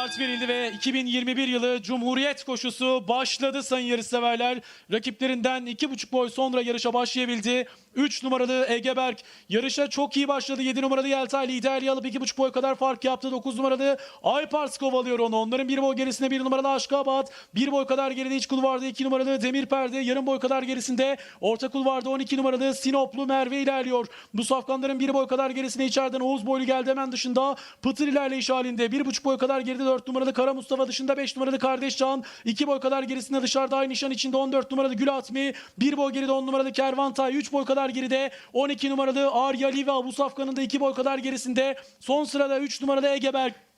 Start verildi ve 2021 yılı Cumhuriyet koşusu başladı sayın yarışseverler. Rakiplerinden 2,5 boy sonra yarışa başlayabildi. 3 numaralı Egeberk yarışa çok iyi başladı. 7 numaralı Yeltay liderliği alıp 2,5 boy kadar fark yaptı. 9 numaralı Aypars kovalıyor onu. Onların 1 boy gerisinde 1 numaralı Aşkabat. 1 boy kadar geride iç kulvarda 2 numaralı Demir Perde. Yarım boy kadar gerisinde orta kulvarda 12 numaralı Sinoplu Merve ilerliyor. Bu safkanların 1 boy kadar gerisinde içeriden Oğuz boylu geldi hemen dışında. Pıtır ilerleyiş halinde. 1,5 boy kadar geride 4 numaralı Kara Mustafa dışında 5 numaralı Kardeş Can. 2 boy kadar gerisinde dışarıda aynı nişan içinde 14 numaralı Gül Atmi. 1 boy geride 10 numaralı Kervantay. 3 boy kadar geride 12 numaralı Arya Liva. Bu safkanın da 2 boy kadar gerisinde. Son sırada 3 numaralı Egeberk.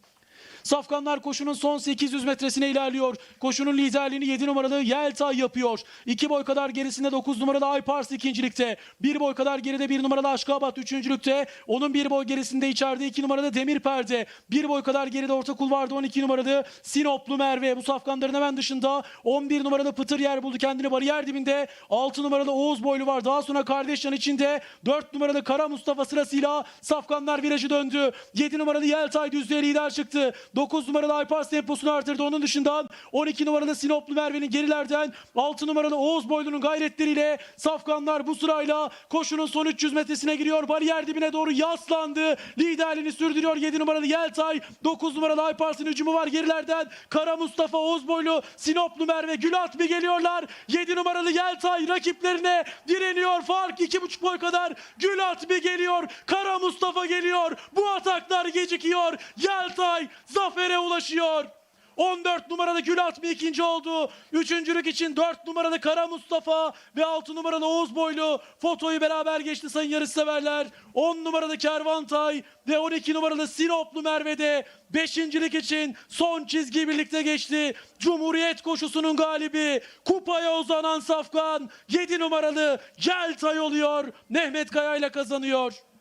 Safkanlar koşunun son 800 metresine ilerliyor. Koşunun liderliğini 7 numaralı Yeltay yapıyor. 2 boy kadar gerisinde 9 numaralı Aypars ikincilikte. 1 boy kadar geride 1 numaralı Aşkabat üçüncülükte. Onun 1 boy gerisinde içeride 2 numaralı Demir Perde. 1 boy kadar geride orta kulvarda 12 numaralı Sinoplu Merve. Bu safkanların hemen dışında 11 numaralı Pıtır yer buldu kendini bariyer dibinde. 6 numaralı Oğuz boylu var. Daha sonra Kardeşcan içinde 4 numaralı Kara Mustafa sırasıyla safkanlar virajı döndü. 7 numaralı Yeltay düzlüğe lider çıktı. 9 numaralı Aypars temposunu artırdı. Onun dışından 12 numaralı Sinoplu Merve'nin gerilerden 6 numaralı Oğuz Boylu'nun gayretleriyle Safkanlar bu sırayla koşunun son 300 metresine giriyor. Bariyer dibine doğru yaslandı. Liderliğini sürdürüyor 7 numaralı Yeltay. 9 numaralı Aypars'ın hücumu var gerilerden. Kara Mustafa Oğuz Boylu, Sinoplu Merve, Gülat mi geliyorlar? 7 numaralı Yeltay rakiplerine direniyor. Fark 2,5 boy kadar. Gülat mi geliyor? Kara Mustafa geliyor. Bu ataklar gecikiyor. Yeltay zafere ulaşıyor. 14 numaralı Gül Atmi ikinci oldu. Üçüncülük için 4 numaralı Kara Mustafa ve 6 numaralı Oğuz Boylu fotoyu beraber geçti sayın yarışseverler. 10 numaralı Kervantay ve 12 numaralı Sinoplu Merve'de beşincilik için son çizgi birlikte geçti. Cumhuriyet koşusunun galibi kupaya uzanan Safkan 7 numaralı Geltay oluyor. Mehmet Kaya ile kazanıyor.